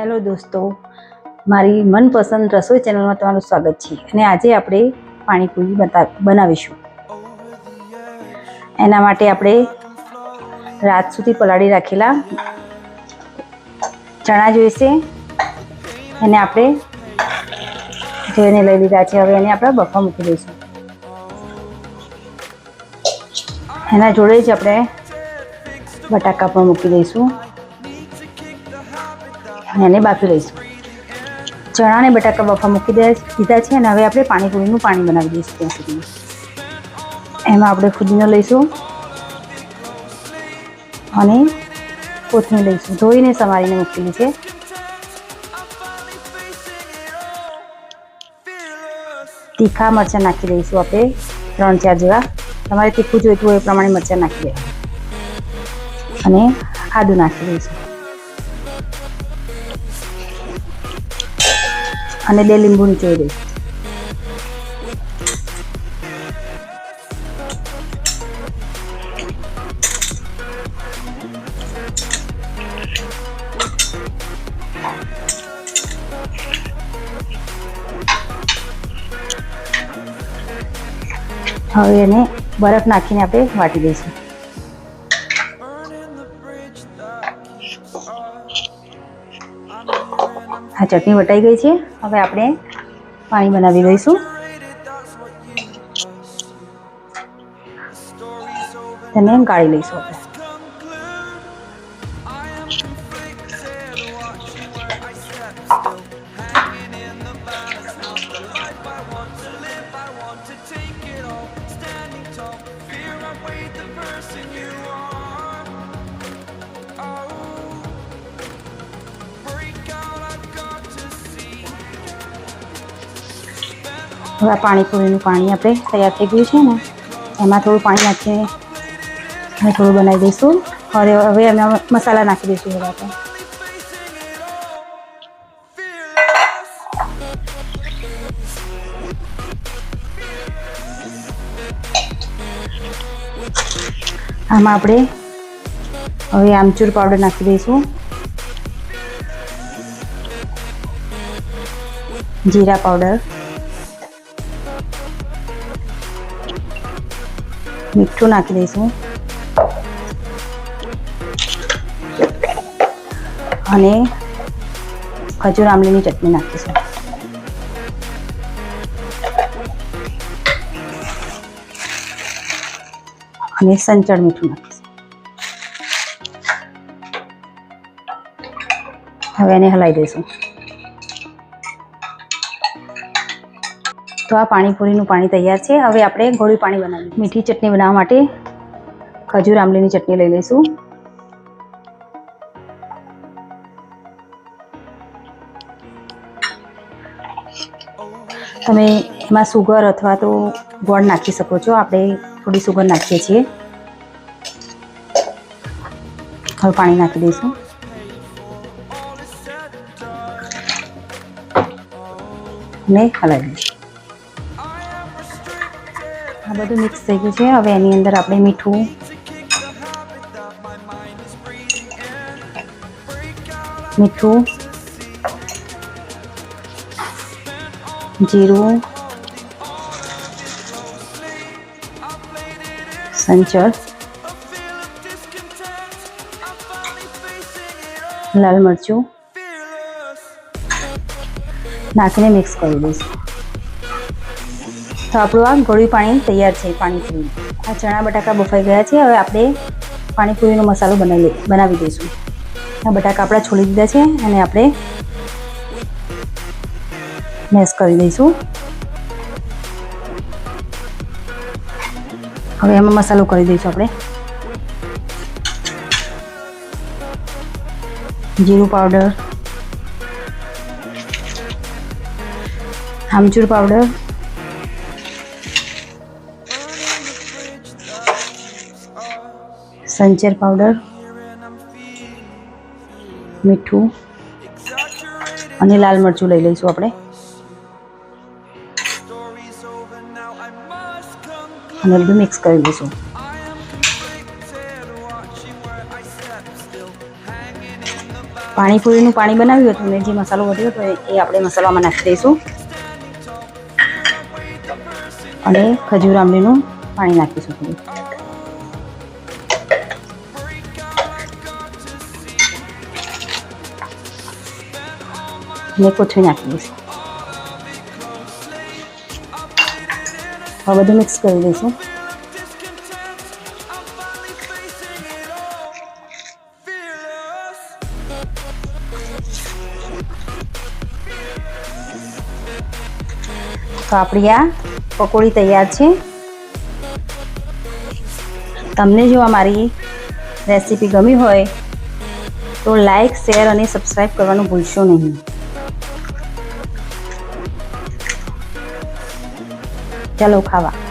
Hello દોસ્તો, મારી મનપસંદ રસોઈ ચેનલમાં તમારું સ્વાગત છે અને આજે આપણે પાણીપુરી બનાવીશું. એના માટે આપણે રાત સુધી પલાળી રાખેલા ચણા જોઈશે. એને આપણે જેને લઈ લીધા છે. હવે એને આપણે બફા મૂકી દઈશું. એના જોડે જ આપણે બટાકા પણ મૂકી દઈશું. એને બાફી લઈશું. ચણાને બટાકા બફા મૂકી દીધા છે અને હવે આપણે પાણીપુરીનું પાણી બનાવી દઈશું ત્યાં સુધી એમાં આપણે ફુદીનો લઈશું અને કોથમીર લઈશું. ધોઈને સમારીને મૂકેલી છે. તીખા મરચાં નાખી દઈશું આપણે, ત્રણ ચાર જેવા. તમારે તીખું જોઈતું હોય એ પ્રમાણે મરચાં નાખી દે. અને આદું નાખી દઈશું. અને બે લીંબુ નીચોઈ દઈશું હવે એને બરફ નાખીને આપણે વાટી દઈશું. આ ચટણી વટાઈ ગઈ છે. હવે આપણે પાણી બનાવી દઈશું. તેને ગાળી લઈશું આપણે. હવે પાણીપુરીનું પાણી આપણે તૈયાર થઈ ગયું છે ને, એમાં થોડું પાણી નાખીને અને થોડું બનાવી દઈશું. હવે હવે અમે મસાલા નાખી દઈશું હવે આપણે. આમાં આપણે હવે આમચૂર પાવડર નાખી દઈશું. જીરા પાવડર. મીઠું નાખી દઈશું અને ખજૂર આમલીની ચટણી નાખીશું અને સંચળ મીઠું નાખીશું હવે એને હલાવી દઈશું તો આ પાણીપુરીનું પાણી તૈયાર છે. હવે આપણે ગોળું પાણી બનાવીએ. મીઠી ચટણી બનાવવા માટે ખજૂર આંબલીની ચટણી લઈ લઈશું. તમે એમાં સુગર અથવા તો ગોળ નાખી શકો છો. આપણે થોડી સુગર નાખીએ છીએ. હવે પાણી નાખી દઈશું. અને હલાવી દઈશું. આ બધું મિક્સ થઈ ગયું છે. હવે એની અંદર આપણે મીઠું મીઠું જીરું સંચળ લાલ મરચું નાખીને મિક્સ કરી દઈશું. તો આપણું આ ગળ્યું પાણી તૈયાર છે, પાણીપુરી. આ ચણા બટાકા બફાઈ ગયા છે, હવે આપણે પાણીપુરીનો મસાલો બનાવી બનાવી દઈશું. આ બટાકા આપણા છોડી દીધા છે અને આપણે મેશ કરી દઈશું. હવે એમાં મસાલો કરી દઈશું આપણે. જીરું પાવડર. આમચૂર પાવડર. સંચર પાવડર, મીઠું અને લાલ મરચું લઈ લઈશું આપણે. અને બધું મિક્સ કરી દઈશું પાણીપુરીનું પાણી બનાવ્યું હતું અને જે મસાલો વધ્યો હતો એ આપણે મસાલામાં નાખી દઈશું. અને ખજૂર આંબલીનું પાણી નાખીશું થોડું. ને કોથળી નાખી દઈશું. હવે બધું મિક્સ કરી દઈશું. તો આપણી આ પકોડી તૈયાર છે. તમને જો આ મારી રેસીપી ગમી હોય તો લાઈક શેર અને સબસ્ક્રાઈબ કરવાનું ભૂલશો નહીં. ચાલો ખાવા.